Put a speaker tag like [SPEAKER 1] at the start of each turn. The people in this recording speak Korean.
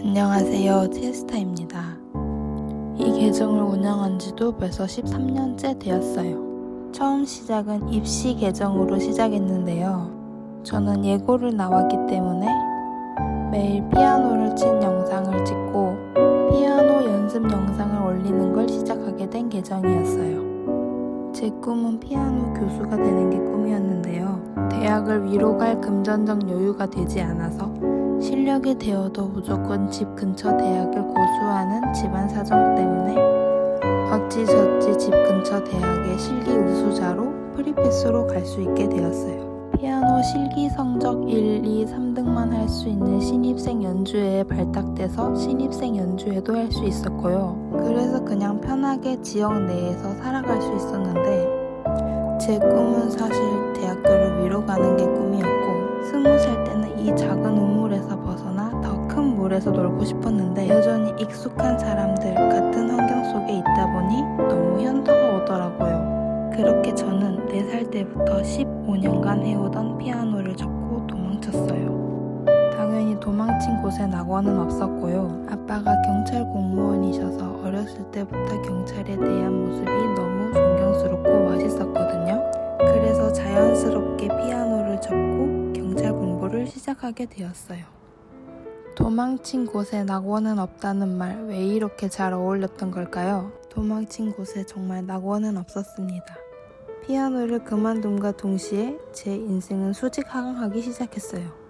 [SPEAKER 1] 안녕하세요. 티에스타입니다. 이 계정을 운영한 지도 벌써 13년째 되었어요. 처음 시작은 입시 계정으로 시작했는데요. 저는 예고를 나왔기 때문에 매일 피아노를 친 영상을 찍고 피아노 연습 영상을 올리는 걸 시작하게 된 계정이었어요. 제 꿈은 피아노 교수가 되는 게 꿈이었는데요. 대학을 위로 갈 금전적 여유가 되지 않아서 실력이 되어도 무조건 집 근처 대학을 고수하는 집안 사정 때문에 어찌저찌 집 근처 대학의 실기 우수자로 프리패스로 갈 수 있게 되었어요. 피아노 실기 성적 1, 2, 3등만 할 수 있는 신입생 연주회에 발탁돼서 신입생 연주회도 할 수 있었고요. 그래서 그냥 편하게 지역 내에서 살아갈 수 있었는데 제 꿈은 사실 물에서 벗어나 더 큰 물에서 놀고 싶었는데 여전히 익숙한 사람들 같은 환경 속에 있다 보니 너무 현타가 오더라고요. 그렇게 저는 4살 때부터 15년간 해오던 피아노를 접고 도망쳤어요. 당연히 도망친 곳에 낙원은 없었고요. 아빠가 경찰 공무원이셔서 어렸을 때부터 경찰에 대한 모습이 너무 존경스럽고 멋있었거든요. 그래서 자연스럽게 피아노를 접고 경찰 공부를 시작하게 되었어요. 도망친 곳에 낙원은 없다는 말 왜 이렇게 잘 어울렸던 걸까요? 도망친 곳에 정말 낙원은 없었습니다. 피아노를 그만둠과 동시에 제 인생은 수직 하강하기 시작했어요.